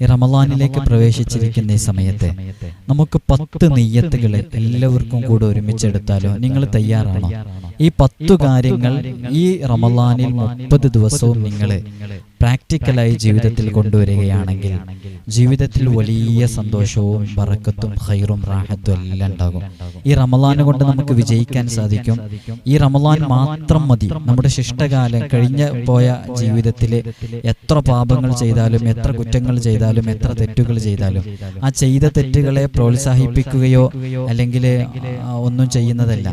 ഈ റമലാനിലേക്ക് പ്രവേശിച്ചിരിക്കുന്ന ഈ സമയത്ത് നമുക്ക് പത്ത് നെയ്യത്തുകൾ എല്ലാവർക്കും കൂടെ ഒരുമിച്ചെടുത്താലോ? നിങ്ങൾ തയ്യാറാണോ? ഈ പത്തു കാര്യങ്ങൾ ഈ റമലാനിൽ മുപ്പത് ദിവസവും നിങ്ങൾ പ്രാക്ടിക്കലായി ജീവിതത്തിൽ കൊണ്ടുവരികയാണെങ്കിൽ ജീവിതത്തിൽ വലിയ സന്തോഷവും വറക്കത്തും ഹൈറും റാഹത്തും എല്ലാം ഉണ്ടാകും. ഈ റമലാൻ കൊണ്ട് നമുക്ക് വിജയിക്കാൻ സാധിക്കും. ഈ റമലാൻ മാത്രം മതി. നമ്മുടെ ശിഷ്ടകാലം കഴിഞ്ഞ പോയ ജീവിതത്തിൽ എത്ര പാപങ്ങൾ ചെയ്താലും എത്ര കുറ്റങ്ങൾ ചെയ്താലും എത്ര തെറ്റുകൾ ചെയ്താലും ആ ചെയ്ത തെറ്റുകളെ പ്രോത്സാഹിപ്പിക്കുകയോ അല്ലെങ്കിൽ ഒന്നും ചെയ്യുന്നതല്ല.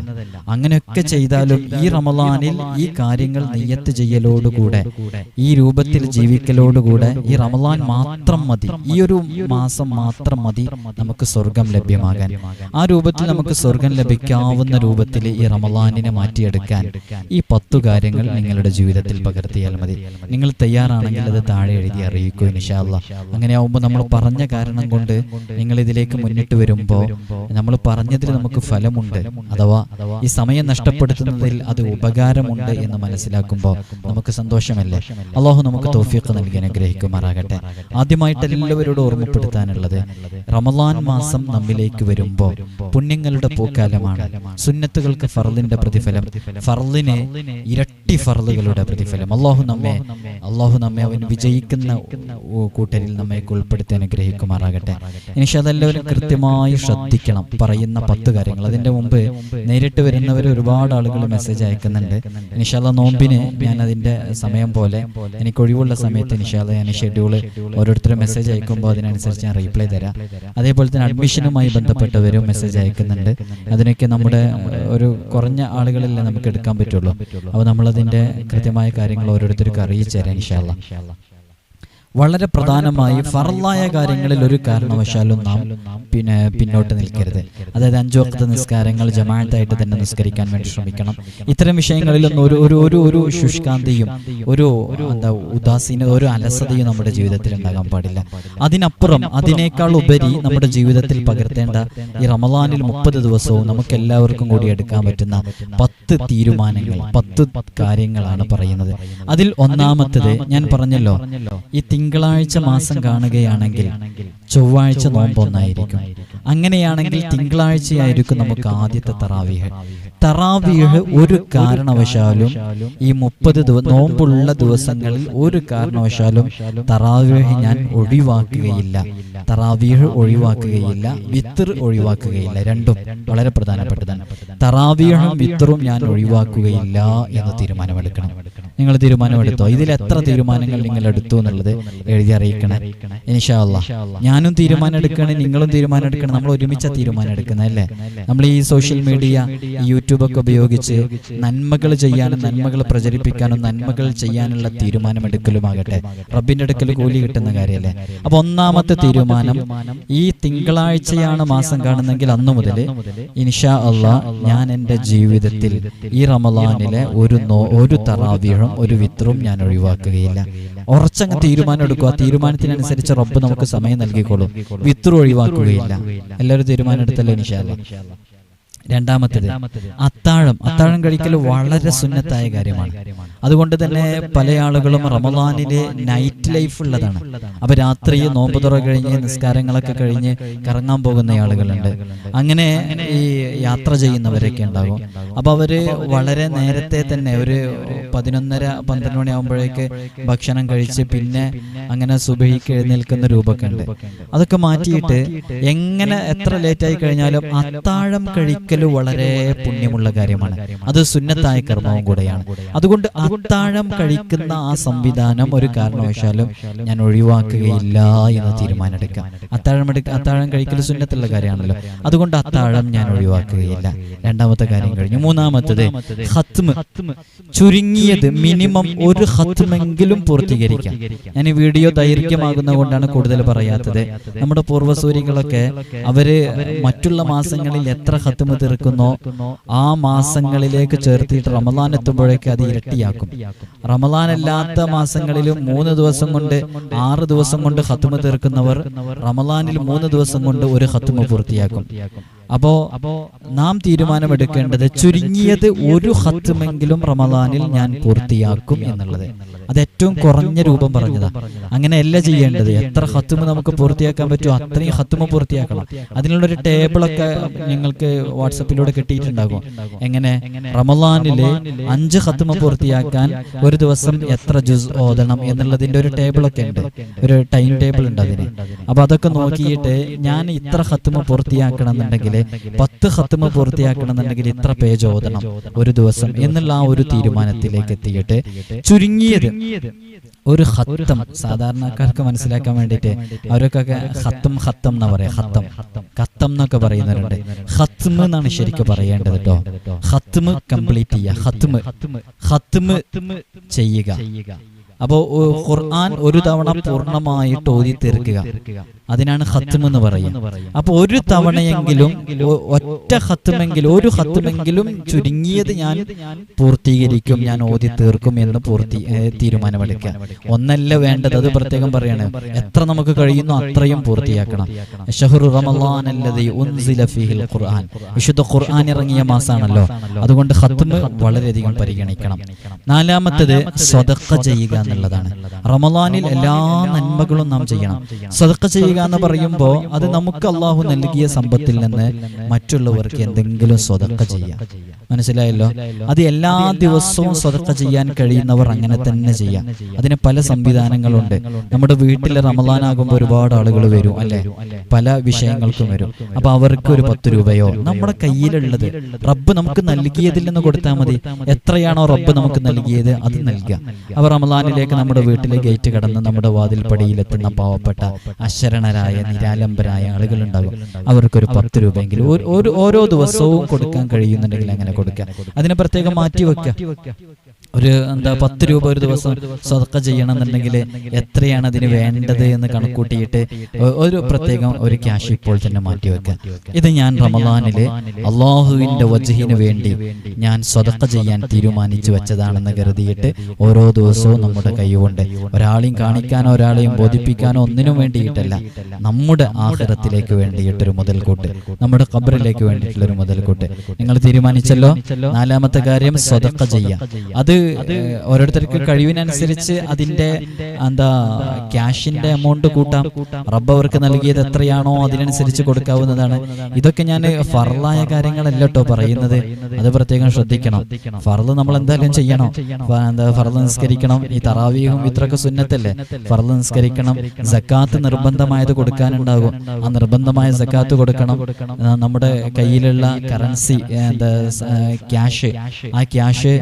അങ്ങനെയൊക്കെ ചെയ്താലും ഈ റമലാനിൽ ഈ കാര്യങ്ങൾ നെയ്യത്ത് ചെയ്യലോടുകൂടെ ഈ രൂപത്തിൽ ജീവിക്കലോടുകൂടെ ഈ റമലാൻ മാത്രം മതി. ഈ ഒരു മാസം മാത്രം മതി നമുക്ക് സ്വർഗം ലഭ്യമാകാൻ. ആ രൂപത്തിൽ നമുക്ക് സ്വർഗം ലഭിക്കാവുന്ന രൂപത്തിൽ ഈ റമലാനിനെ മാറ്റിയെടുക്കാൻ ഈ പത്തു കാര്യങ്ങൾ നിങ്ങളുടെ ജീവിതത്തിൽ പകർത്തിയാൽ മതി. നിങ്ങൾ തയ്യാറാണെങ്കിൽ അത് താഴെ എഴുതി അറിയിക്കൂ അങ്ങനെ ആവുമ്പോൾ നമ്മൾ പറഞ്ഞ കാരണം കൊണ്ട് നിങ്ങൾ ഇതിലേക്ക് മുന്നിട്ട് വരുമ്പോൾ നമ്മൾ പറഞ്ഞതിൽ നമുക്ക് ഫലമുണ്ട്. അഥവാ ഈ സമയം നഷ്ടപ്പെടുത്തുന്നതിൽ അത് ഉപകാരമുണ്ട് എന്ന് മനസ്സിലാക്കുമ്പോൾ നമുക്ക് സന്തോഷമല്ലേ? അള്ളാഹു നമുക്ക് തോഫിയൊക്കെ നൽകി അനുഗ്രഹിക്കുമാറാകട്ടെ. ആദ്യമായിട്ട് എല്ലാവരോടും ഓർമ്മപ്പെടുത്താനുള്ളത് റമലാൻ മാസം നമ്മിലേക്ക് വരുമ്പോൾ പുണ്യങ്ങളുടെ പൂക്കാലമാണ്. സുന്നത്തുകൾക്ക് ഫർലിന്റെ പ്രതിഫലം. ഫർലിന് ഇരട്ടി ഫർലുകളുടെ പ്രതിഫലം. അള്ളാഹു നമ്മെ അള്ളാഹു നമ്മെ അവൻ വിജയിക്കുന്ന കൂട്ടരിൽ നമ്മെ ഉൾപ്പെടുത്തി അനുഗ്രഹിക്കുമാറാകട്ടെ. എനിക്ക് അതെല്ലാവരും കൃത്യമായി ശ്രദ്ധിക്കണം. പറയുന്ന പത്ത് കാര്യങ്ങൾ. അതിന്റെ മുമ്പ് നേരിട്ട് വരുന്നവർ ഒരുപാട് ആളുകൾ മെസ്സേജ് അയക്കുന്നുണ്ട്. നിഷാദ നോമ്പിന് ഞാൻ അതിന്റെ സമയം പോലെ എനിക്ക് ഒഴിവുള്ള സമയത്ത് നിഷാദ ഞാൻ ഷെഡ്യൂൾ ഓരോരുത്തരും മെസ്സേജ് അയക്കുമ്പോൾ അതിനനുസരിച്ച് ഞാൻ റീപ്ലൈ തരാം. അതേപോലെ തന്നെ അഡ്മിഷനുമായി ബന്ധപ്പെട്ടവരും മെസ്സേജ് അയക്കുന്നുണ്ട്. അതിനൊക്കെ നമ്മുടെ ഒരു കുറഞ്ഞ ആളുകളല്ലേ നമുക്ക് എടുക്കാൻ പറ്റുള്ളൂ. അപ്പോൾ നമ്മളതിന്റെ കൃത്യമായ കാര്യങ്ങൾ ഓരോരുത്തർക്കും അറിയിച്ചു തരാം ഇൻഷാല്ല വളരെ പ്രധാനമായി ഫറലായ കാര്യങ്ങളിൽ ഒരു കാരണവശാലും നാം പിന്നെ പിന്നോട്ട് നിൽക്കരുത്. അതായത് അഞ്ചു വക്ത നിസ്കാരങ്ങൾ ജമാഅത്തായിട്ട് തന്നെ നിസ്കരിക്കാൻ വേണ്ടി ശ്രമിക്കണം. ഇത്തരം വിഷയങ്ങളിലൊന്നും ഒരു ഒരു ഒരു ഒരു ശുഷ്കാന്തിയും ഒരു എന്താ ഉദാസീനത ഒരു അലസതയും നമ്മുടെ ജീവിതത്തിൽ ഉണ്ടാകാൻ പാടില്ല. അതിനപ്പുറം അതിനേക്കാൾ ഉപരി നമ്മുടെ ജീവിതത്തിൽ പകർത്തേണ്ട ഈ റമദാനിൽ മുപ്പത് ദിവസവും നമുക്ക് എല്ലാവർക്കും കൂടി എടുക്കാൻ പറ്റുന്ന പത്ത് തീരുമാനങ്ങൾ പത്ത് കാര്യങ്ങളാണ് പറയുന്നത്. അതിൽ ഒന്നാമത്തത് ഞാൻ പറഞ്ഞല്ലോ ഈ തിങ്കളാഴ്ച മാസം കാണുകയാണെങ്കിൽ ചൊവ്വാഴ്ച നോമ്പൊന്നായിരിക്കും അങ്ങനെയാണെങ്കിൽ തിങ്കളാഴ്ചയായിരിക്കും നമുക്ക് ആദ്യത്തെ തറാവീഹ്. തറാവീഹ്. ഒരു കാരണവശാലും ഈ മുപ്പത് ദിവസം നോമ്പുള്ള ദിവസങ്ങളിൽ ഒരു കാരണവശാലും തറാവീഹ് ഞാൻ ഒഴിവാക്കുകയില്ല. തറാവീഹ് ഒഴിവാക്കുകയില്ല. വിത്തർ ഒഴിവാക്കുകയില്ല. രണ്ടും വളരെ പ്രധാനപ്പെട്ടതാണ്. തറാവീഹും വിത്തറും ഞാൻ ഒഴിവാക്കുകയില്ല എന്ന് തീരുമാനമെടുക്കണം. നിങ്ങൾ തീരുമാനമെടുത്തോ? ഇതിൽ എത്ര തീരുമാനങ്ങൾ നിങ്ങൾ എടുത്തു എന്നുള്ളത് എഴുതി അറിയിക്കണം. ഇൻഷാ അല്ലാ ഞാനും തീരുമാനം എടുക്കണേ നിങ്ങളും തീരുമാനം എടുക്കണം നമ്മൾ ഒരുമിച്ച തീരുമാനം എടുക്കുന്നത് അല്ലേ? നമ്മൾ ഈ സോഷ്യൽ മീഡിയ യൂട്യൂബൊക്കെ യൂട്യൂബ് ഒക്കെ ഉപയോഗിച്ച് നന്മകൾ ചെയ്യാനും നന്മകൾ പ്രചരിപ്പിക്കാനും നന്മകൾ ചെയ്യാനുള്ള തീരുമാനമെടുക്കലുമാകട്ടെ റബ്ബിന്റെ അടുക്കൽ കൂലി കിട്ടുന്ന കാര്യമല്ലേ? അപ്പൊ ഒന്നാമത്തെ തീരുമാനം ഈ തിങ്കളാഴ്ചയാണ് മാസം കാണുന്നെങ്കിൽ അന്നു മുതൽ ഇൻഷാ അള്ളാ ഞാൻ എന്റെ ജീവിതത്തിൽ ഈ റമലാനിലെ ഒരു നോ- ഒരു തറാവിയും ഒരു വിത്രും ഞാൻ ഒഴിവാക്കുകയില്ല. ഉറച്ചങ്ങ് തീരുമാനം എടുക്കുക തീരുമാനത്തിനനുസരിച്ച് റബ്ബ് നമുക്ക് സമയം നൽകിക്കോളും. വിത്ര ഒഴിവാക്കുകയില്ല. എല്ലാവരും തീരുമാനം എടുത്തല്ലോ ഇൻഷാ അല്ലാ രണ്ടാമത്തേത് അത്താഴം. അത്താഴം കഴിക്കൽ വളരെ സുന്നത്തായ കാര്യമാണ്. അതുകൊണ്ട് തന്നെ പല ആളുകളും റമദാനിലെ നൈറ്റ് ലൈഫ് ഉള്ളതാണ്. അപ്പൊ രാത്രി നോമ്പ് തുറ കഴിഞ്ഞ് നിസ്കാരങ്ങളൊക്കെ കഴിഞ്ഞ് കറങ്ങാൻ പോകുന്ന ആളുകളുണ്ട്. അങ്ങനെ ഈ യാത്ര ചെയ്യുന്നവരൊക്കെ ഉണ്ടാകും. അപ്പൊ അവർ വളരെ നേരത്തെ തന്നെ ഒരു പതിനൊന്നര പന്ത്രണ്ട് മണിയാകുമ്പോഴേക്ക് ഭക്ഷണം കഴിച്ച് പിന്നെ അങ്ങനെ സുബഹിക്ക് എഴുന്നേൽക്കുന്ന രൂപമൊക്കെ ഉണ്ട്. അതൊക്കെ മാറ്റിയിട്ട് എങ്ങനെ എത്ര ലേറ്റ് ആയി കഴിഞ്ഞാലും അത്താഴം കഴിക്കൽ വളരെ പുണ്യമുള്ള കാര്യമാണ്. അത് സുന്നത്തായ കർമ്മവും കൂടെയാണ്. അതുകൊണ്ട് അത്താഴം കഴിക്കുന്ന ആ സംവിധാനം ഒരു കാരണവശാലും ഞാൻ ഒഴിവാക്കുകയില്ല എന്ന് തീരുമാനമെടുക്കാം. അത്താഴം എടുക്ക അത്താഴം കഴിക്കൽ സുന്നത്തുള്ള കാര്യമാണല്ലോ. അതുകൊണ്ട് അത്താഴം ഞാൻ ഒഴിവാക്കുകയില്ല. രണ്ടാമത്തെ കാര്യം കഴിഞ്ഞു. മൂന്നാമത്തത് ഹത്മ് ചുരുങ്ങിയത് മിനിമം ഒരു ഹത്മെങ്കിലും പൂർത്തീകരിക്കാം. ഞാൻ ഈ വീഡിയോ ദൈർഘ്യമാകുന്ന കൊണ്ടാണ് കൂടുതൽ പറയാത്തത്. നമ്മുടെ പൂർവസൂരികളൊക്കെ അവർ മറ്റുള്ള മാസങ്ങളിൽ എത്ര ഹത്മ തീർക്കുന്നോ. ആ മാസങ്ങളിലേക്ക് ചേർത്തിയിട്ട് റമദാൻ എത്തുമ്പോഴേക്ക് അത് ഇരട്ടിയാക്കും. റമദാൻ അല്ലാത്ത മാസങ്ങളിലും മൂന്ന് ദിവസം കൊണ്ട് ആറ് ദിവസം കൊണ്ട് ഹത്തുമ തീർക്കുന്നവർ റമദാനിൽ മൂന്ന് ദിവസം കൊണ്ട് ഒരു ഹത്തുമ പൂർത്തിയാക്കും. അപ്പോ നാം തീരുമാനമെടുക്കേണ്ടത് ചുരുങ്ങിയത് ഒരു ഹത്തുമെങ്കിലും റമദാനിൽ ഞാൻ പൂർത്തിയാക്കും എന്നുള്ളത്. അത്. ഏറ്റവും കുറഞ്ഞ രൂപം പറഞ്ഞതാ. അങ്ങനെയല്ല ചെയ്യേണ്ടത്. എത്ര ഹത്തുമ നമുക്ക് പൂർത്തിയാക്കാൻ പറ്റുമോ? അത്രയും ഹത്തുമ പൂർത്തിയാക്കണം. അതിനുള്ള ഒരു ടേബിളൊക്കെ നിങ്ങൾക്ക് വാട്സപ്പിലൂടെ കിട്ടിയിട്ടുണ്ടാകും. എങ്ങനെ? റമലാനിലെ അഞ്ച് ഹത്തുമ പൂർത്തിയാക്കാൻ ഒരു ദിവസം എത്ര ജുസ് ഓതണം എന്നുള്ളതിന്റെ ഒരു ടേബിളൊക്കെ ഉണ്ട്. ഒരു ടൈം ടേബിൾ ഉണ്ട് അതിന് അപ്പൊ അതൊക്കെ നോക്കിയിട്ട് ഞാൻ ഇത്ര ഹത്തുമ പൂർത്തിയാക്കണം എന്നുണ്ടെങ്കിൽ പത്ത് ഹത്തുമ പൂർത്തിയാക്കണം എന്നുണ്ടെങ്കിൽ ഇത്ര പേജ് ഓതണം. ഒരു ദിവസം എന്നുള്ള ആ ഒരു തീരുമാനത്തിലേക്ക് എത്തിയിട്ട് ചുരുങ്ങിയത് ഒരു ഹത്തം സാധാരണക്കാർക്ക് മനസ്സിലാക്കാൻ വേണ്ടിയിട്ട് അവരൊക്കെ ഹത്തം ഹത്തം എന്നാ പറയാ? ഹത്തം കത്തം എന്നൊക്കെ പറയുന്നവരുണ്ട്. ഹത്മ് എന്നാണ് ശരിക്കും പറയേണ്ടത് കേട്ടോ. ഹത്മ് കംപ്ലീറ്റ് ചെയ്യുക. ഹത്മ് ഹത്മ് ചെയ്യുക. അപ്പോ ഖുർആൻ ഒരു തവണ പൂർണമായിട്ട് ഓതി തീർക്കുക അതിനാണ് ഹത്തും എന്ന് പറയും അപ്പൊ ഒരു തവണയെങ്കിലും ഒറ്റ ഹത്തുമെങ്കിലും ഒരു ഹത്തുമെങ്കിലും ചുരുങ്ങിയത് ഞാൻ പൂർത്തീകരിക്കും ഞാൻ ഓതി തീർക്കും എന്ന് പൂർത്തി തീരുമാനമെടുക്കുക. ഒന്നല്ല വേണ്ടത് അത് പ്രത്യേകം പറയാണ്. എത്ര നമുക്ക് കഴിയുന്നു അത്രയും പൂർത്തിയാക്കണം. ഷഹറു ഉൻസില ഫിഹിൽ ഖുർആൻ. വിശുദ്ധ ഖുർആൻ ഇറങ്ങിയ മാസാണല്ലോ. അതുകൊണ്ട് ഹത്തുമ് വളരെയധികം പരിഗണിക്കണം. നാലാമത്തത് സ്വതക്ക ചെയ്യുക എന്നുള്ളതാണ്. റമലാനിൽ എല്ലാ നന്മകളും നാം ചെയ്യണം. സ്വതക്ക ചെയ്യുക എന്ന് പറയുമ്പോൾ അത് നമുക്ക് അള്ളാഹു നൽകിയ സമ്പത്തിൽ നിന്ന് മറ്റുള്ളവർക്ക് എന്തെങ്കിലും സ്വതക്ക ചെയ്യാം. മനസ്സിലായല്ലോ? അത് എല്ലാ ദിവസവും സ്വതക്ക ചെയ്യാൻ കഴിയുന്നവർ അങ്ങനെ തന്നെ ചെയ്യാം. അതിന് പല സംവിധാനങ്ങളുണ്ട്. നമ്മുടെ വീട്ടിൽ റമലാനാകുമ്പോൾ ഒരുപാട് ആളുകൾ വരും അല്ലെ? പല വിഷയങ്ങൾക്കും വരും. അപ്പൊ അവർക്ക് ഒരു പത്ത് രൂപയോ? നമ്മുടെ കയ്യിലുള്ളത്. റബ്ബ് നമുക്ക് നൽകിയതിൽ നിന്ന് കൊടുത്താൽ മതി. എത്രയാണോ റബ്ബ് നമുക്ക് നൽകിയത് അത് നൽകുക. അവർ റമലാനിലേക്ക് നമ്മുടെ വീട്ടിലെ ഗേറ്റ് കടന്ന് നമ്മുടെ വാതിൽപ്പടിയിലെത്തുന്ന പാവപ്പെട്ട അശരണരായ നിരാലംബരായ ആളുകൾ അവർക്ക് അവർക്കൊരു പത്ത് രൂപയെങ്കിലും ഓരോ ദിവസവും കൊടുക്കാൻ കഴിയുന്നുണ്ടെങ്കിൽ അങ്ങനെ കൊടുക്കുക. അതിനെ പ്രത്യേകം മാറ്റി വെക്കുക ഒരു എന്താ പത്ത് രൂപ ഒരു ദിവസം സ്വതക്ക ചെയ്യണമെന്നുണ്ടെങ്കിൽ എത്രയാണ് അതിന് വേണ്ടത് എന്ന് കണക്കൂട്ടിയിട്ട് ഒരു പ്രത്യേകം ഒരു ക്യാഷ് ഇപ്പോൾ തന്നെ മാറ്റി വെക്കാം ഇത് ഞാൻ റമദാനിൽ അള്ളാഹുവിന്റെ വജഹിന് വേണ്ടി ഞാൻ സ്വതക്ക ചെയ്യാൻ തീരുമാനിച്ചു വെച്ചതാണെന്ന് കരുതിയിട്ട് ഓരോ ദിവസവും നമ്മുടെ കൈകൊണ്ട് ഒരാളെയും കാണിക്കാനോ ഒരാളെയും ബോധിപ്പിക്കാനോ ഒന്നിനും വേണ്ടിയിട്ടല്ല നമ്മുടെ ആഹാരത്തിലേക്ക് വേണ്ടിയിട്ടൊരു മുതൽക്കൂട്ട് നമ്മുടെ കബറിലേക്ക് വേണ്ടിയിട്ടുള്ളൊരു മുതൽക്കൂട്ട്. നിങ്ങൾ തീരുമാനിച്ചല്ലോ? നാലാമത്തെ കാര്യം സ്വതക്ക ചെയ്യാം അത് ഓരോരുത്തർക്ക് കഴിവിനനുസരിച്ച് അതിന്റെ എന്താ ക്യാഷിന്റെ എമൗണ്ട് കൂട്ടാം റബ്ബ് അവർക്ക് നൽകിയത് എത്രയാണോ അതിനനുസരിച്ച് കൊടുക്കാവുന്നതാണ്. ഇതൊക്കെ ഞാൻ ഫറലായ കാര്യങ്ങളല്ല കേട്ടോ പറയുന്നത്. അത് പ്രത്യേകം ശ്രദ്ധിക്കണം. ഫറൽ നമ്മൾ എന്തായാലും ചെയ്യണം. എന്താ ഫറൽ നിസ്കരിക്കണം. ഈ തറാവീഹും ഇത്രയൊക്കെ സുന്നത്തല്ലേ? ഫറൽ നിസ്കരിക്കണം. സക്കാത്ത് നിർബന്ധമായത് കൊടുക്കാനുണ്ടാകും. ആ നിർബന്ധമായ സക്കാത്ത് കൊടുക്കണം. നമ്മുടെ കയ്യിലുള്ള കറൻസി എന്താ ക്യാഷ്. ആ ക്യാഷ്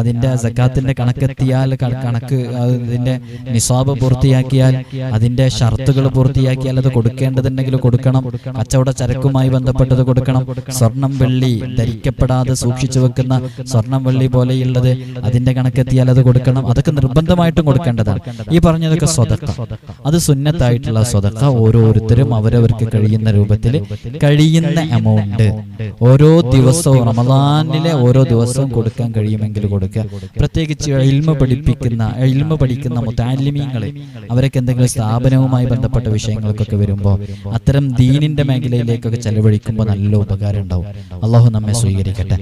അതിന്റെ സക്കാത്തിന്റെ കണക്കെത്തിയാൽ കണക്ക് അതിന്റെ നിസാബ് പൂർത്തിയാക്കിയാൽ അതിന്റെ ഷർത്തുകൾ പൂർത്തിയാക്കിയാൽ അത് കൊടുക്കേണ്ടതുണ്ടെങ്കിൽ കൊടുക്കണം. കച്ചവട ചരക്കുമായി ബന്ധപ്പെട്ടത് കൊടുക്കണം. സ്വർണം വെള്ളി ധരിക്കപ്പെടാതെ സൂക്ഷിച്ചു വെക്കുന്ന സ്വർണം വെള്ളി പോലെയുള്ളത് അതിന്റെ കണക്കെത്തിയാൽ അത് കൊടുക്കണം. അതൊക്കെ നിർബന്ധമായിട്ടും കൊടുക്കേണ്ടതാണ്. ഈ പറഞ്ഞതൊക്കെ സ്വതക്ക. അത് സുന്നത്തായിട്ടുള്ള സ്വതക്ക. ഓരോരുത്തരും അവരവർക്ക് കഴിയുന്ന രൂപത്തിൽ കഴിയുന്ന എമൗണ്ട് ഓരോ ദിവസവും റമദാനിലെ ഓരോ ദിവസവും കൊടുക്കാൻ കഴിയുമെങ്കിൽ കൊടുക്കുക. പ്രത്യേകിച്ച് ഇൽമ പഠിപ്പിക്കുന്ന ഇൽമ പഠിക്കുന്ന മുത്താലിമീങ്ങളെ. അവരൊക്കെ എന്തെങ്കിലും സ്ഥാപനവുമായി ബന്ധപ്പെട്ട വിഷയങ്ങൾക്കൊക്കെ വരുമ്പോൾ അത്തരം ദീനിന്റെ മേഖലയിലേക്കൊക്കെ ചെലവഴിക്കുമ്പോൾ നല്ല ഉപകാരം ഉണ്ടാവും. അള്ളാഹു നമ്മെ സ്വീകരിക്കട്ടെ.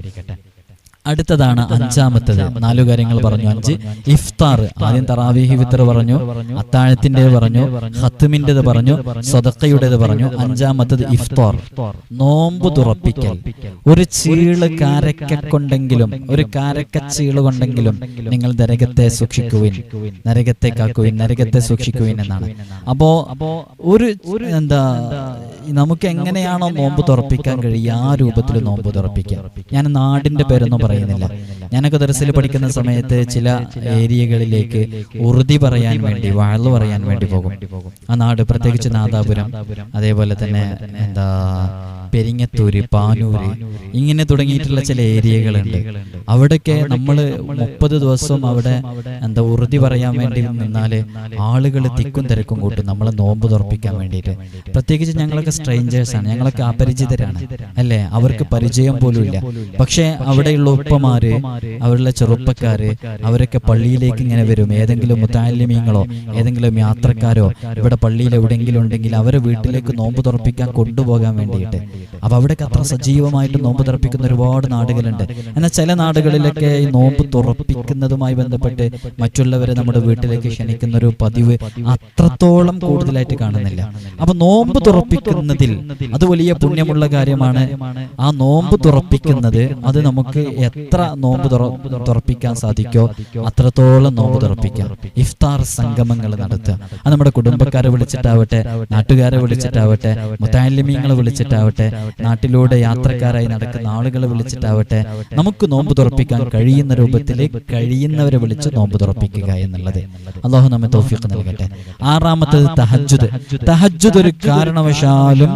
അടുത്തതാണ് അഞ്ചാമത്തത്. നാലു കാര്യങ്ങൾ പറഞ്ഞു. അഞ്ച് ഇഫ്താർ. ആദ്യം തറാവീഹി വിത്തർ പറഞ്ഞു അത്താഴത്തിന്റെ പറഞ്ഞു ഹത്തുമിന്റെത് പറഞ്ഞു സ്വതക്കയുടേത് പറഞ്ഞു അഞ്ചാമത്തത് ഇഫ്താർ. നോമ്പ് തുറപ്പിക്കൽ. ഒരു ചീൾ കാരക്ക കൊണ്ടെങ്കിലും ഒരു കാരക്ക ചീൾ കൊണ്ടെങ്കിലും നിങ്ങൾ നരകത്തെ സൂക്ഷിക്കുവിൻ. നരകത്തെ കാക്കുവിൻ. നരകത്തെ സൂക്ഷിക്കുവിൻ എന്നാണ്. അപ്പോ ഒരു എന്താ നമുക്ക് എങ്ങനെയാണോ നോമ്പ് തുറപ്പിക്കാൻ കഴിയുക? ആ രൂപത്തിൽ നോമ്പ് തുറപ്പിക്കാം ഞാൻ നാടിന്റെ പേരൊന്നും പറയുന്നില്ല. ഞാനൊക്കെ ദർസിൽ പഠിക്കുന്ന സമയത്ത് ചില ഏരിയകളിലേക്ക് ഉറുതി പറയാൻ വേണ്ടി വാഴ് പറയാൻ വേണ്ടി പോകും. ആ നാട് പ്രത്യേകിച്ച് നാദാപുരം അതേപോലെ തന്നെ എന്താ പെരിങ്ങത്തൂര് പാനൂര് ഇങ്ങനെ തുടങ്ങിയിട്ടുള്ള ചില ഏരിയകളുണ്ട്. അവിടെയൊക്കെ നമ്മൾ മുപ്പത് ദിവസം അവിടെ എന്താ ഉറുതി പറയാൻ വേണ്ടി നിന്നാൽ ആളുകൾ തിക്കും തിരക്കും കൂട്ടും. നമ്മളെ നോമ്പ് തുറപ്പിക്കാൻ വേണ്ടിയിട്ട്. പ്രത്യേകിച്ച് ഞങ്ങളൊക്കെ സ്ട്രേഞ്ചേഴ്സ് ആണ്. ഞങ്ങളൊക്കെ അപരിചിതരാണ്. അല്ലേ? അവർക്ക് പരിചയം പോലും ഇല്ല പക്ഷേ അവിടെയുള്ള ഉപ്പമാര് അവരുടെ ചെറുപ്പക്കാരെ അവരൊക്കെ പള്ളിയിലേക്ക് ഇങ്ങനെ വരും. ഏതെങ്കിലും മുത്താലിമീങ്ങളോ ഏതെങ്കിലും യാത്രക്കാരോ ഇവിടെ പള്ളിയിൽ എവിടെയെങ്കിലും ഉണ്ടെങ്കിൽ അവരെ വീട്ടിലേക്ക് നോമ്പ് തുറപ്പിക്കാൻ കൊണ്ടുപോകാൻ വേണ്ടിയിട്ട്. അപ്പൊ അവിടെയൊക്കെ അത്ര സജീവമായിട്ട് നോമ്പ് തുറപ്പിക്കുന്ന ഒരുപാട് നാടുകളുണ്ട്. എന്നാൽ ചില നാടുകളിലൊക്കെ ഈ നോമ്പ് തുറപ്പിക്കുന്നതുമായി ബന്ധപ്പെട്ട് മറ്റുള്ളവരെ നമ്മുടെ വീട്ടിലേക്ക് ക്ഷണിക്കുന്ന ഒരു പതിവ് അത്രത്തോളം കൂടുതലായിട്ട് കാണുന്നില്ല. അപ്പൊ നോമ്പ് തുറപ്പിക്കുന്നതിൽ അത് വലിയ പുണ്യമുള്ള കാര്യമാണ്. ആ നോമ്പ് തുറപ്പിക്കുന്നത് അത് നമുക്ക് എത്ര നോമ്പ് തുറ- തുറപ്പിക്കാൻ സാധിക്കോ? അത്രത്തോളം നോമ്പ് തുറപ്പിക്കാം. ഇഫ്താർ സംഗമങ്ങൾ നടത്തുക. അത് നമ്മുടെ കുടുംബക്കാരെ വിളിച്ചിട്ടാവട്ടെ നാട്ടുകാരെ വിളിച്ചിട്ടാവട്ടെ മുത്താലിമീങ്ങളെ വിളിച്ചിട്ടാവട്ടെ നാട്ടിലൂടെ യാത്രക്കാരായി നടക്കുന്ന ആളുകളെ വിളിച്ചിട്ടാവട്ടെ നമുക്ക് നോമ്പ് തുറപ്പിക്കാൻ കഴിയുന്ന രൂപത്തിൽ കഴിയുന്നവരെ വിളിച്ച് നോമ്പ് തുറപ്പിക്കുക എന്നുള്ളത് അള്ളാഹു നമ്മെ തോഫിക്ക് നൽകട്ടെ. ആറാമത്തത് തഹജുദ് തഹജുദ് ഒരു കാരണവശാലും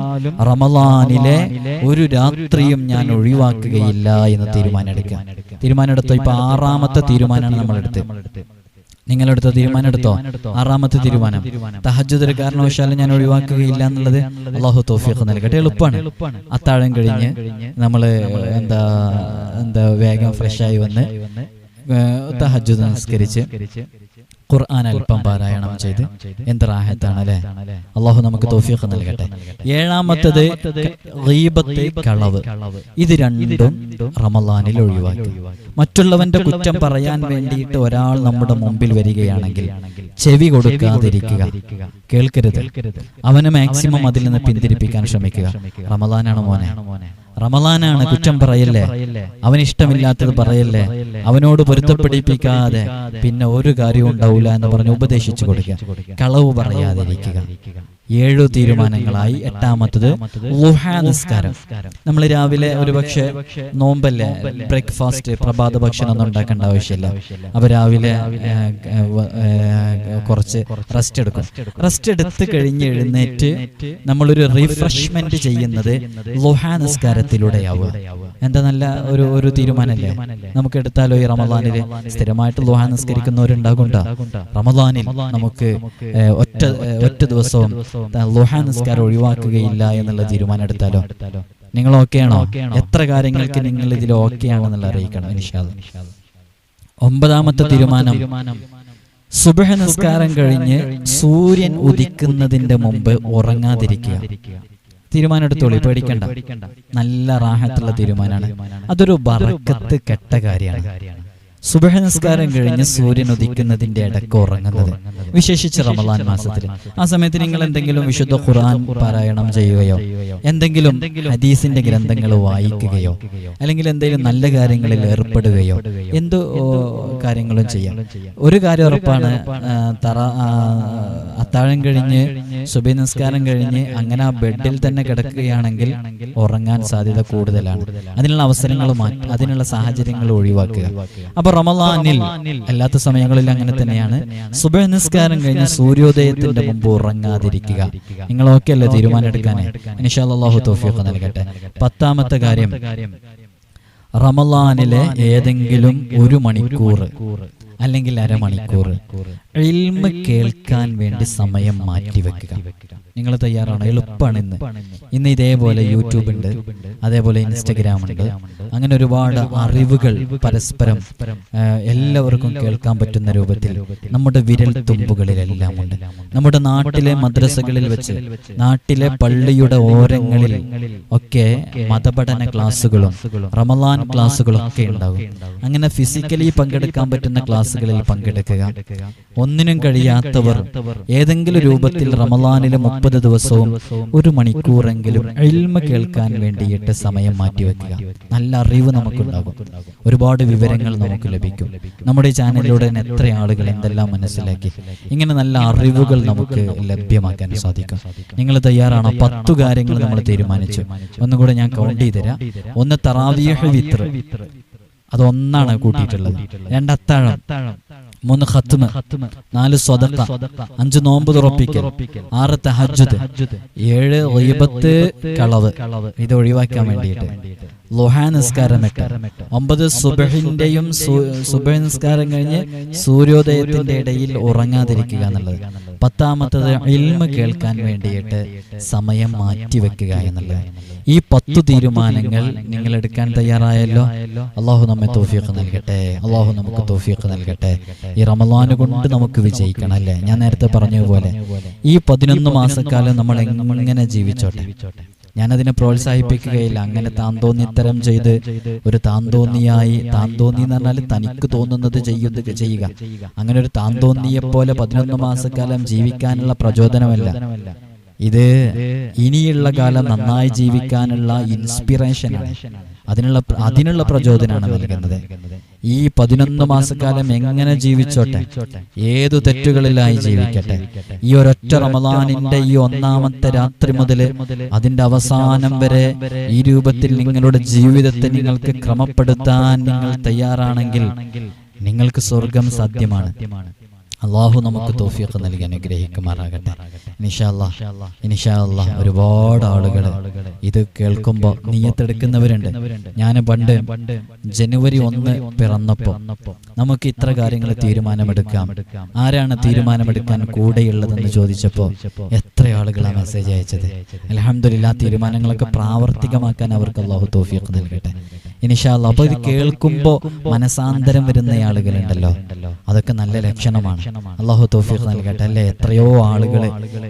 റമലാനിലെ ഒരു രാത്രിയും ഞാൻ ഒഴിവാക്കുകയില്ല എന്ന് തീരുമാനം എടുക്കുക. തീരുമാനമെടുത്തോ ഇപ്പൊ ആറാമത്തെ തീരുമാനമാണ് നമ്മൾ എടുത്ത് നിങ്ങളെടുത്ത തീരുമാനം എടുത്തോ? ആറാമത്തെ തീരുമാനം. തഹജ്ജുദ് ഒരു കാരണവശാലും ഞാൻ ഒഴിവാക്കുകയില്ല എന്നുള്ളത് അള്ളാഹു തോഫിയൊക്കെ നൽകട്ടെ. എളുപ്പമാണ് അത്താഴം കഴിഞ്ഞ് നമ്മൾ എന്താ എന്താ വേഗം ഫ്രഷായി വന്ന് തഹജ്ജുദ് നമസ്കരിച്ച് ഖുർആൻ അല്പം പാരായണം ചെയ്ത് എന്ത് റാഹത്താണ് അല്ലെ അള്ളാഹു നമുക്ക് തോഫിയൊക്കെ നൽകട്ടെ. ഏഴാമത്തത് ഗീബത്ത് കളവ്. ഇത് രണ്ടും റമലാനിൽ ഒഴിവാക്കി. മറ്റുള്ളവന്റെ കുറ്റം പറയാൻ വേണ്ടിയിട്ട് ഒരാൾ നമ്മുടെ മുമ്പിൽ വരികയാണെങ്കിൽ ചെവി കൊടുക്കാതിരിക്കുക. കേൾക്കരുത്. അവന് മാക്സിമം അതിൽ നിന്ന് പിന്തിരിപ്പിക്കാൻ ശ്രമിക്കുക. റമലാനാണ് മോനെ. റമലാനാണ് കുറ്റം പറയല്ലേ? അവൻ ഇഷ്ടമില്ലാത്തത് പറയല്ലേ? അവനോട് പൊരുത്തപ്പെടിപ്പിക്കാതെ പിന്നെ ഒരു കാര്യവും ഉണ്ടാവില്ല എന്ന് പറഞ്ഞ് ഉപദേശിച്ചു കൊടുക്കുക. കളവ് പറയാതിരിക്കുക. ഏഴു തീരുമാനങ്ങളായി എട്ടാമത്തത് ലുഹാ നിസ്കാരം. നമ്മൾ രാവിലെ ഒരുപക്ഷെ നോമ്പല്ലേ ബ്രേക്ക്ഫാസ്റ്റ് പ്രഭാത ഭക്ഷണം ഒന്നും ഉണ്ടാക്കേണ്ട ആവശ്യമില്ല. അപ്പൊ രാവിലെ കുറച്ച് റെസ്റ്റ് എടുക്കും. റെസ്റ്റ് എടുത്ത് കഴിഞ്ഞ് എഴുന്നേറ്റ് നമ്മളൊരു റിഫ്രഷ്മെന്റ് ചെയ്യുന്നത് ലുഹാ നിസ്കാരത്തിലൂടെയാവുക. എന്താ നല്ല ഒരു ഒരു തീരുമാനമല്ലേ നമുക്ക് എടുത്താലോ ഈ റമദാനിൽ സ്ഥിരമായിട്ട് ലുഹാ നിസ്കരിക്കുന്നവരുണ്ടാകും റമദാനിൽ നമുക്ക് ഒറ്റ ഒറ്റ ദിവസവും ലുഹാ നിസ്കാരം ഒഴിവാക്കുകയില്ല എന്നുള്ള തീരുമാനം എടുത്താലോ നിങ്ങൾ ഓക്കെയാണോ? എത്ര കാര്യങ്ങൾക്ക് നിങ്ങൾ ഇതിൽ ഓക്കെ ആണെന്നുള്ള അറിയിക്കണം അല്ലാ. ഒമ്പതാമത്തെ തീരുമാനം. സുബഹ നിസ്കാരം കഴിഞ്ഞ് സൂര്യൻ ഉദിക്കുന്നതിന്റെ മുമ്പ് ഉറങ്ങാതിരിക്കുക. തീരുമാനം എടുത്തോളി പേടിക്കണ്ട. നല്ല റാഹത്തുള്ള തീരുമാനമാണ് അതൊരു ബറക്കത്ത് കെട്ട കാര്യമാണ്. സുബഹ നമസ്കാരം കഴിഞ്ഞ് സൂര്യൻ ഉദിക്കുന്നതിന്റെ ഇടയ്ക്ക് ഉറങ്ങുന്നത്. വിശേഷിച്ച് റമദാൻ മാസത്തിൽ ആ സമയത്ത് നിങ്ങൾ എന്തെങ്കിലും വിശുദ്ധ ഖുർആൻ പാരായണം ചെയ്യുകയോ എന്തെങ്കിലും ഹദീസിന്റെ ഗ്രന്ഥങ്ങൾ വായിക്കുകയോ അല്ലെങ്കിൽ എന്തെങ്കിലും നല്ല കാര്യങ്ങളിൽ ഏർപ്പെടുകയോ എന്ത് കാര്യങ്ങളും ചെയ്യാം. ഒരു കാര്യം ഉറപ്പാണ് തറ അത്താഴം കഴിഞ്ഞ് സുബി നിസ്കാരം കഴിഞ്ഞ് അങ്ങനെ ആ ബെഡിൽ തന്നെ കിടക്കുകയാണെങ്കിൽ ഉറങ്ങാൻ സാധ്യത കൂടുതലാണ്. അതിനുള്ള അവസരങ്ങൾ മാറ്റി അതിനുള്ള സാഹചര്യങ്ങൾ ഒഴിവാക്കുക. അപ്പൊ റമലാനിൽ അല്ലാത്ത സമയങ്ങളിൽ അങ്ങനെ തന്നെയാണ് സുബ നിസ്കാരം കഴിഞ്ഞ് സൂര്യോദയത്തിന്റെ മുമ്പ് ഉറങ്ങാതിരിക്കുക. നിങ്ങൾ ഓക്കെ അല്ലേ? തീരുമാനം എടുക്കാനേ ഇൻഷാല്ലാഹു തോഫിയൊക്കെ നൽകട്ടെ. പത്താമത്തെ കാര്യം. റമലാനിലെ ഏതെങ്കിലും ഒരു മണിക്കൂർ അല്ലെങ്കിൽ അരമണിക്കൂർ ഇൽമ കേൾക്കാൻ വേണ്ടി സമയം മാറ്റിവെക്കുക. നിങ്ങൾ തയ്യാറാണ്. എളുപ്പമാണ് ഇന്ന്. ഇന്ന്. ഇതേപോലെ യൂട്യൂബ് ഉണ്ട്. അതേപോലെ ഇൻസ്റ്റഗ്രാം ഉണ്ട്. അങ്ങനെ ഒരുപാട് അറിവുകൾ പരസ്പരം എല്ലാവർക്കും കേൾക്കാൻ പറ്റുന്ന രൂപത്തിൽ നമ്മുടെ വിരൽ തുമ്പുകളിലെല്ലാം ഉണ്ട്. നമ്മുടെ നാട്ടിലെ മദ്രസകളിൽ വെച്ച് നാട്ടിലെ പള്ളിയുടെ ഓരങ്ങളിൽ ഒക്കെ മതപഠന ക്ലാസ്സുകളും റമലാൻ ക്ലാസ്സുകളും ഒക്കെ ഉണ്ടാകും. അങ്ങനെ ഫിസിക്കലി പങ്കെടുക്കാൻ പറ്റുന്ന ക്ലാസ്സുകളിൽ പങ്കെടുക്കുക. ഒന്നിനും കഴിയാത്തവർ ഏതെങ്കിലും രൂപത്തിൽ റമലാനിലെ മുപ്പത് ദിവസവും ഒരു മണിക്കൂറെങ്കിലും എൽമ കേൾക്കാൻ വേണ്ടിയിട്ട് സമയം മാറ്റിവെക്കുക. നല്ല അറിവ് നമുക്കുണ്ടാകും. ഒരുപാട് വിവരങ്ങൾ നമുക്ക് ലഭിക്കും. നമ്മുടെ ചാനലിലൂടെ എത്ര ആളുകൾ എന്തെല്ലാം മനസ്സിലാക്കി? ഇങ്ങനെ നല്ല അറിവുകൾ നമുക്ക് ലഭ്യമാക്കാൻ സാധിക്കും. നിങ്ങൾ തയ്യാറാണോ? പത്തു കാര്യങ്ങൾ നമ്മൾ തീരുമാനിച്ചു. ഒന്നുകൂടെ ഞാൻ കൗണ്ട് ചെയ്തുതരാം. ഒന്ന് തറാവിയഹ് വിത്ര അതൊന്നാണ് കൂട്ടിയിട്ടുള്ളത്. രണ്ട് അത്താഴം മൂന്ന് ഖത്മ് നാല് സ്വതക്ക അഞ്ച് നോമ്പ് തുറപ്പിക്കൽ ആറ് തഹജ്ജുദ് ഏഴ് ഗീബത്ത് കളവ്. ഇത് ഒഴിവാക്കാൻ വേണ്ടിയിട്ട്. ലുഹാ നിസ്കാരം എട്ട് ഒമ്പത് സുബഹിന്റെയും സുബഹ നിസ്കാരം കഴിഞ്ഞ് സൂര്യോദയത്തിന്റെ ഇടയിൽ ഉറങ്ങാതിരിക്കുക എന്നുള്ളത്. പത്താമത്തത് ഇൽമ കേൾക്കാൻ വേണ്ടിയിട്ട് സമയം മാറ്റിവെക്കുക എന്നുള്ളത്. ഈ പത്തു തീരുമാനങ്ങൾ നിങ്ങൾ എടുക്കാൻ തയ്യാറായല്ലോ? അള്ളാഹു നമ്മെ തോഫിയൊക്കെ നൽകട്ടെ. അള്ളാഹു നമുക്ക് തോഫിയൊക്കെ നൽകട്ടെ. ഈ റമലാന് കൊണ്ട് നമുക്ക് വിജയിക്കണം അല്ലേ? ഞാൻ നേരത്തെ പറഞ്ഞതുപോലെ ഈ പതിനൊന്ന് മാസക്കാലം നമ്മൾ എങ്ങനെ ജീവിച്ചോട്ടെ? ഞാനതിനെ പ്രോത്സാഹിപ്പിക്കുകയില്ല. അങ്ങനെ താന്തോന്നിത്തരം ചെയ്ത് ഒരു താന്തോന്നിയായി താന്തോന്നി എന്ന് പറഞ്ഞാൽ തനിക്ക് തോന്നുന്നത് ചെയ്യുന്നത് ചെയ്യുക. അങ്ങനെ ഒരു താന്തോന്നിയെ പോലെ പതിനൊന്ന് മാസക്കാലം ജീവിക്കാനുള്ള പ്രചോദനമല്ല. ഇത് ഇനിയുള്ള കാലം നന്നായി ജീവിക്കാനുള്ള ഇൻസ്പിറേഷനാണ് അതിനുള്ള അതിനുള്ള പ്രചോദനമാണ് നൽകുന്നത്. ഈ പതിനൊന്ന് മാസക്കാലം എങ്ങനെ ജീവിച്ചോട്ടെ? ഏതു തെറ്റുകളിലായി ജീവിക്കട്ടെ? ഈ ഒരൊറ്റ റമദാനിന്റെ ഈ ഒന്നാമത്തെ രാത്രി മുതൽ അതിന്റെ അവസാനം വരെ ഈ രൂപത്തിൽ നിങ്ങളുടെ ജീവിതത്തെ നിങ്ങൾക്ക് ക്രമപ്പെടുത്താൻ നിങ്ങൾ തയ്യാറാണെങ്കിൽ നിങ്ങൾക്ക് സ്വർഗം സാധ്യമാണ്. അള്ളാഹു നമുക്ക് തോഫിയൊക്കെ നൽകി അനുഗ്രഹിക്കുമാറാകട്ടെ. ഇനിഷാല്ലാ ഇനിഷാല്ലാ ഒരുപാട് ആളുകൾ ഇത് കേൾക്കുമ്പോൾ നീയത്തെടുക്കുന്നവരുണ്ട്. ഞാൻ പണ്ട് ജനുവരി ഒന്ന് പിറന്നപ്പോൾ നമുക്ക് ഇത്ര കാര്യങ്ങൾ തീരുമാനമെടുക്കാം. ആരാണ് തീരുമാനമെടുക്കാൻ കൂടെയുള്ളതെന്ന് ചോദിച്ചപ്പോൾ എത്ര ആളുകളാണ് മെസ്സേജ് അയച്ചത്. അലഹമില്ല തീരുമാനങ്ങളൊക്കെ പ്രാവർത്തികമാക്കാൻ അവർക്ക് അള്ളാഹു തോഫിയൊക്കെ നൽകട്ടെ. ഇനിഷാല്ല അപ്പൊ ഇത് കേൾക്കുമ്പോൾ മനസാന്തരം വരുന്ന ആളുകളുണ്ടല്ലോ. അതൊക്കെ നല്ല ലക്ഷണമാണ്. അള്ളാഹു തോഫീഖ് നൽകട്ടെ. അല്ലെ? എത്രയോ ആളുകൾ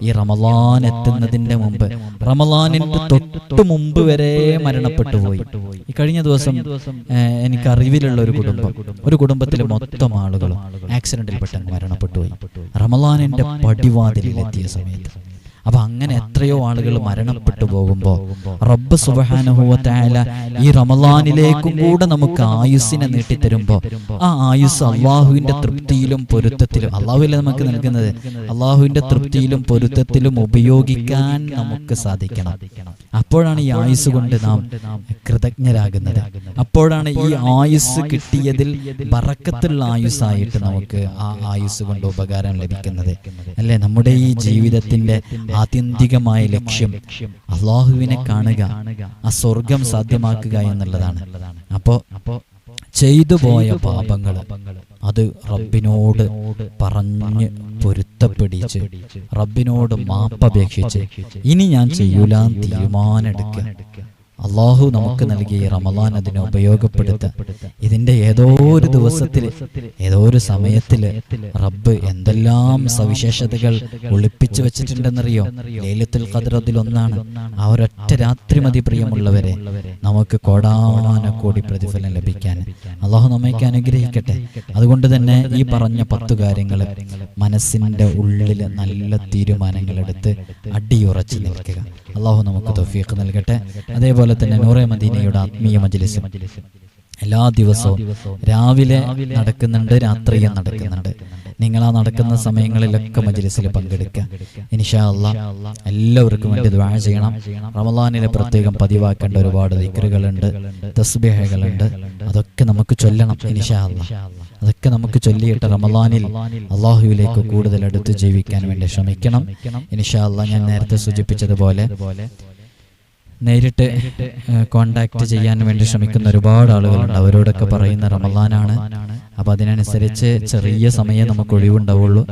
ഈ റമലാൻ എത്തുന്നതിന്റെ മുമ്പ് റമലാനിന്റെ തൊട്ട് മുമ്പ് വരെ മരണപ്പെട്ടു പോയി. ഈ കഴിഞ്ഞ ദിവസം എനിക്ക് അറിവിലുള്ള ഒരു കുടുംബം. ഒരു കുടുംബത്തിലെ മൊത്തം ആളുകളും ആക്സിഡന്റിൽ പെട്ടെന്ന് മരണപ്പെട്ടു പോയി. റമലാനിന്റെ പടിവാതിലിൽ എത്തിയ സമയത്ത്. അപ്പൊ അങ്ങനെ എത്രയോ ആളുകൾ മരണപ്പെട്ടു പോകുമ്പോ റബ്ബ് സുബഹാനുഭവത്തായ ഈ റമലാനിലേക്കും കൂടെ നമുക്ക് ആയുസ്സിനെ നീട്ടിത്തരുമ്പോ ആ ആയുസ് അള്ളാഹുവിന്റെ തൃപ്തിയിലും പൊരുത്തത്തിലും അള്ളാഹുവിലെ നമുക്ക് നൽകുന്നത് അള്ളാഹുവിന്റെ തൃപ്തിയിലും പൊരുത്തത്തിലും ഉപയോഗിക്കാൻ നമുക്ക് സാധിക്കണം. അപ്പോഴാണ് ഈ ആയുസ് കൊണ്ട് നാം കൃതജ്ഞരാകുന്നത്. അപ്പോഴാണ് ഈ ആയുസ് കിട്ടിയതിൽ ബറക്കത്തുള്ള ആയുസ്സായിട്ട് നമുക്ക് ആ ആയുസ് കൊണ്ട് ഉപകാരം ലഭിക്കുന്നത്. അല്ലെ? നമ്മുടെ ഈ ജീവിതത്തിന്റെ ആത്യന്തികമായ ലക്ഷ്യം. അള്ളാഹുവിനെ കാണുക ആ സ്വർഗം സാധ്യമാക്കുക എന്നുള്ളതാണ്. അപ്പോ ചെയ്തു പോയ പാപങ്ങൾ അത് റബ്ബിനോട് പറഞ്ഞ് പൊരുത്തപ്പെടിച്ച് റബ്ബിനോട് മാപ്പപേക്ഷിച്ച് ഇനി ഞാൻ ചെയ്യൂലാൻ തീരുമാനെടുക്കുക. അള്ളാഹു നമുക്ക് നൽകിയ റമലാൻ അതിനെ ഉപയോഗപ്പെടുത്ത ഇതിന്റെ ഏതോ ഒരു ദിവസത്തിൽ ഏതോ ഒരു സമയത്തിൽ റബ്ബ് എന്തെല്ലാം സവിശേഷതകൾ ഒളിപ്പിച്ചു വെച്ചിട്ടുണ്ടെന്നറിയോ? ലേലത്തിൽ ഖദർ അതിലൊന്നാണ്. ആ ഒരൊറ്റ രാത്രി മതി പ്രിയമുള്ളവരെ. നമുക്ക് കോടാന കോടി പ്രതിഫലം ലഭിക്കാൻ. അള്ളാഹു നമ്മയ്ക്ക് അനുഗ്രഹിക്കട്ടെ. അതുകൊണ്ട് തന്നെ ഈ പറഞ്ഞ പത്തു കാര്യങ്ങൾ മനസ്സിന്റെ ഉള്ളിൽ നല്ല തീരുമാനങ്ങൾ എടുത്ത് അടിയുറച്ച് നിൽക്കുക. അള്ളാഹു നമുക്ക് തൊഫീഖ് നൽകട്ടെ. അതേപോലെ തന്നെ നൂറെ മദീനയുടെ ആത്മീയ മജ്ലിസ്. എല്ലാ ദിവസവും രാവിലെ നടക്കുന്നുണ്ട് രാത്രിയും നടക്കുന്നുണ്ട്. നിങ്ങൾ ആ നടക്കുന്ന സമയങ്ങളിലൊക്കെ മജ്ലിസിൽ പങ്കെടുക്കുക. ഇനിഷാ അല്ല എല്ലാവർക്കും വേണ്ടി ദ്വാ ചെയ്യണം. റമലാനിലെ പ്രത്യേകം പതിവാക്കേണ്ട ഒരുപാട് ദിക്കറുകളുണ്ട് തസ്ബേഹകളുണ്ട്. അതൊക്കെ നമുക്ക് ചൊല്ലണം ഇനിഷാ അല്ല അതൊക്കെ നമുക്ക് ചൊല്ലിയിട്ട് റമലാനിൽ അള്ളാഹുവിലേക്ക് കൂടുതൽ അടുത്ത് ജീവിക്കാൻ വേണ്ടി ശ്രമിക്കണം. ഇനിഷാ അല്ല ഞാൻ നേരത്തെ സൂചിപ്പിച്ചതുപോലെ നേരിട്ട് കോണ്ടാക്ട് ചെയ്യാൻ വേണ്ടി ശ്രമിക്കുന്ന ഒരുപാട് ആളുകളുണ്ട് അവരോടൊക്കെ പറയുന്ന റമലാനാണ് അപ്പൊ അതിനനുസരിച്ച് ചെറിയ സമയം നമുക്ക് ഒഴിവുണ്ടാവുള്ളൂ.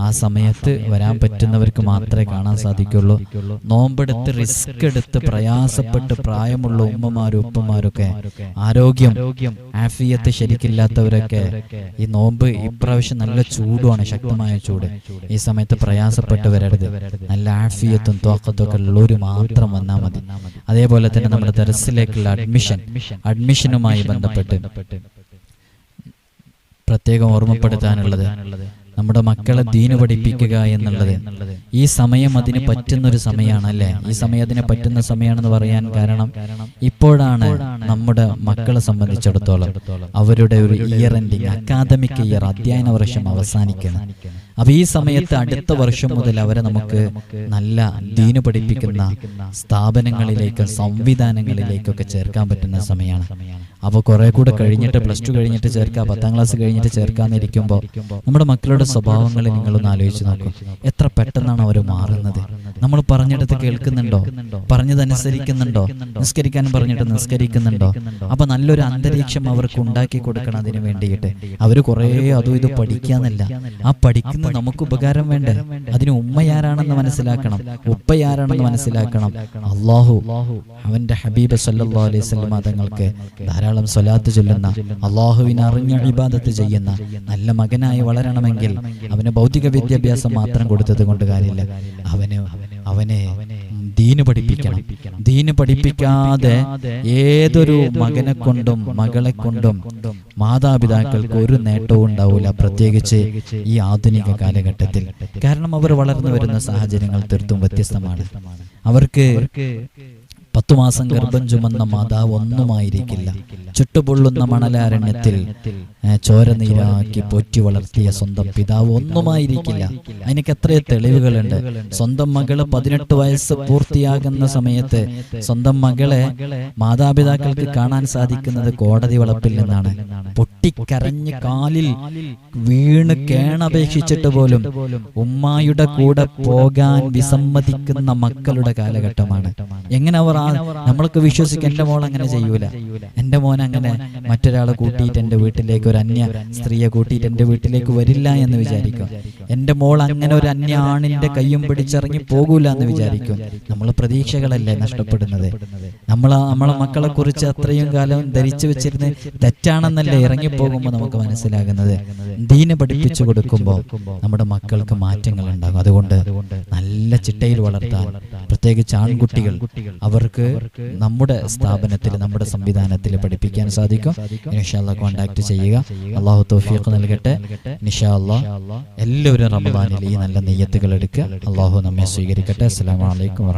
ആ സമയത്ത് വരാൻ പറ്റുന്നവർക്ക് മാത്രമേ കാണാൻ സാധിക്കുള്ളൂ. നോമ്പെടുത്ത് റിസ്ക് എടുത്ത് പ്രയാസപ്പെട്ട് പ്രായമുള്ള ഉമ്മമാരും ഉപ്പമാരൊക്കെ ആരോഗ്യം ആഫിയത്ത് ശരിക്കില്ലാത്തവരൊക്കെ ഈ നോമ്പ് ഇപ്രാവശ്യം നല്ല ചൂടുമാണ് ശക്തമായ ചൂട്. ഈ സമയത്ത് പ്രയാസപ്പെട്ട് വരരുത്. നല്ല ആഫിയത്തും തോക്കത്തും ഒക്കെ ഉള്ളവര് മാത്രം വന്നാൽ മതി. അതേപോലെ തന്നെ നമ്മുടെ ദർസിലേക്കുള്ള അഡ്മിഷൻ അഡ്മിഷനുമായി ബന്ധപ്പെട്ട് പ്രത്യേകം ഓർമ്മപ്പെടുത്താനുള്ളത് നമ്മുടെ മക്കളെ ദീന് പഠിപ്പിക്കുക എന്നുള്ളത്. ഈ സമയം അതിന് പറ്റുന്ന ഒരു സമയമാണ് അല്ലെ ഈ സമയം അതിന് പറ്റുന്ന സമയമാണെന്ന് പറയാൻ കാരണം ഇപ്പോഴാണ് നമ്മുടെ മക്കളെ സംബന്ധിച്ചിടത്തോളം അവരുടെ ഒരു ഇയർ എൻഡിങ് അക്കാദമിക് ഇയർ അധ്യയന വർഷം അവസാനിക്കണം അപ്പൊ ഈ സമയത്ത് അടുത്ത വർഷം മുതൽ അവരെ നമുക്ക് നല്ല ദീന് പഠിപ്പിക്കുന്ന സ്ഥാപനങ്ങളിലേക്കും സംവിധാനങ്ങളിലേക്കൊക്കെ ചേർക്കാൻ പറ്റുന്ന സമയമാണ്. അപ്പൊ കുറെ കൂടെ കഴിഞ്ഞിട്ട് പ്ലസ് ടു കഴിഞ്ഞിട്ട് ചേർക്കാം. പത്താം ക്ലാസ് കഴിഞ്ഞിട്ട് ചേർക്കാന്നിരിക്കുമ്പോൾ നമ്മുടെ മക്കളുടെ സ്വഭാവങ്ങൾ നിങ്ങളൊന്ന് ആലോചിച്ച് നോക്കും. എത്ര പെട്ടെന്നാണ് അവർ മാറുന്നത്? നമ്മൾ പറഞ്ഞെടുത്ത് കേൾക്കുന്നുണ്ടോ? പറഞ്ഞതനുസരിക്കുന്നുണ്ടോ നിസ്കരിക്കാൻ പറഞ്ഞിട്ട് നിസ്കരിക്കുന്നുണ്ടോ? അപ്പൊ നല്ലൊരു അന്തരീക്ഷം അവർക്ക് ഉണ്ടാക്കി കൊടുക്കണം അതിന് വേണ്ടിയിട്ട് അവർ കുറെ അതും ഇത് പഠിക്കാന്നല്ല. ആ പഠിക്കുന്ന നമുക്ക് ഉപകാരം വേണ്ട? അതിന് ഉമ്മയാരാണെന്ന് മനസ്സിലാക്കണം. ഉപ്പയാരാണെന്ന് മനസ്സിലാക്കണം. അള്ളാഹു. അവന്റെ ഹബീബ് സല്ലാ അലൈഹി വസല്ലം തങ്ങൾക്ക് ധാരാളം സ്വലാത്ത് ചൊല്ലുന്ന അള്ളാഹുവിനെ അറിഞ്ഞ ഇബാദത്ത് ചെയ്യുന്ന നല്ല മകനായി വളരണമെങ്കിൽ അവന് ഭൗതിക വിദ്യാഭ്യാസം മാത്രം കൊടുത്തത് കൊണ്ട് കാര്യമില്ല. അവന് അവനെ ദീന് പഠിപ്പിക്കണം. ദീന് പഠിപ്പിക്കാതെ ഏതൊരു മകനെ കൊണ്ടും മകളെ കൊണ്ടും മാതാപിതാക്കൾക്ക് ഒരു നേട്ടവും ഉണ്ടാവില്ല പ്രത്യേകിച്ച് ഈ ആധുനിക കാലഘട്ടത്തിൽ. കാരണം അവർ വളർന്നു വരുന്ന സാഹചര്യങ്ങൾ തീർത്തും വ്യത്യസ്തമാണ്. അവർക്ക് പത്തു മാസം ഗർഭം ചുമന്ന മാതാവ് ഒന്നുമായിരിക്കില്ല. ചുട്ടുപൊള്ളുന്ന മണലാരണ്യത്തിൽ ഏ, ചോര നീരാക്കി പോറ്റി വളർത്തിയ സ്വന്തം പിതാവ് ഒന്നുമായിരിക്കില്ല. അതിനൊക്കെ എത്രയോ തെളിവുകളുണ്ട്. സ്വന്തം മകൾ പതിനെട്ട് വയസ്സ് പൂർത്തിയാകുന്ന സമയത്ത് സ്വന്തം മകളെ മാതാപിതാക്കൾക്ക് കാണാൻ സാധിക്കുന്നത് കോടതി വളപ്പിൽ നിന്നാണ്. പൊട്ടിക്കരഞ്ഞ് കാലിൽ വീണ് കേണപേക്ഷിച്ചിട്ട് പോലും ഉമ്മായുടെ കൂടെ പോകാൻ വിസമ്മതിക്കുന്ന മക്കളുടെ കാലഘട്ടമാണ്. എങ്ങനെ അവർ നമ്മൾക്ക് വിശ്വസിക്കും എന്റെ മോൾ അങ്ങനെ ചെയ്യൂല. എന്റെ മോൻ അങ്ങനെ മറ്റൊരാളെ കൂട്ടിയിട്ട് എന്റെ വീട്ടിലേക്ക് ഒരു അന്യ സ്ത്രീയെ കൂട്ടിയിട്ട് എന്റെ വീട്ടിലേക്ക് വരില്ല എന്ന് വിചാരിക്കും. എന്റെ മോൾ അങ്ങനെ ഒരു അന്യ ആണിന്റെ കയ്യും പിടിച്ചിറങ്ങി പോകൂല എന്ന് വിചാരിക്കും. നമ്മൾ പ്രതീക്ഷകളല്ലേ നഷ്ടപ്പെടുന്നത്? നമ്മൾ നമ്മളെ മക്കളെ കുറിച്ച് അത്രയും കാലം ധരിച്ചു വെച്ചിരുന്ന് തെറ്റാണെന്നല്ലേ ഇറങ്ങിപ്പോകുമ്പോൾ നമുക്ക് മനസ്സിലാകുന്നത്. ദീന പഠിപ്പിച്ചു കൊടുക്കുമ്പോൾ നമ്മുടെ മക്കൾക്ക് മാറ്റങ്ങൾ ഉണ്ടാകും അതുകൊണ്ട് നല്ല ചിട്ടയിൽ വളർത്താൻ പ്രത്യേകിച്ച് ആൺകുട്ടികൾ അവർക്ക് നമ്മുടെ സ്ഥാപനത്തിൽ നമ്മുടെ സംവിധാനത്തിൽ പഠിപ്പിക്കാൻ സാധിക്കും. ഇൻഷാല്ല കോണ്ടാക്ട് ചെയ്യുക. അള്ളാഹു തോഫിയൊക്കെ നൽകട്ടെ. ഇൻഷാല്ല എല്ലാവരും റമദാനിൽ ഈ നല്ല നെയ്യത്തുകൾ എടുക്കുക. അള്ളാഹു നമ്മെ സ്വീകരിക്കട്ടെ. അസ്സാം വറഹ്മത്തുള്ളാഹി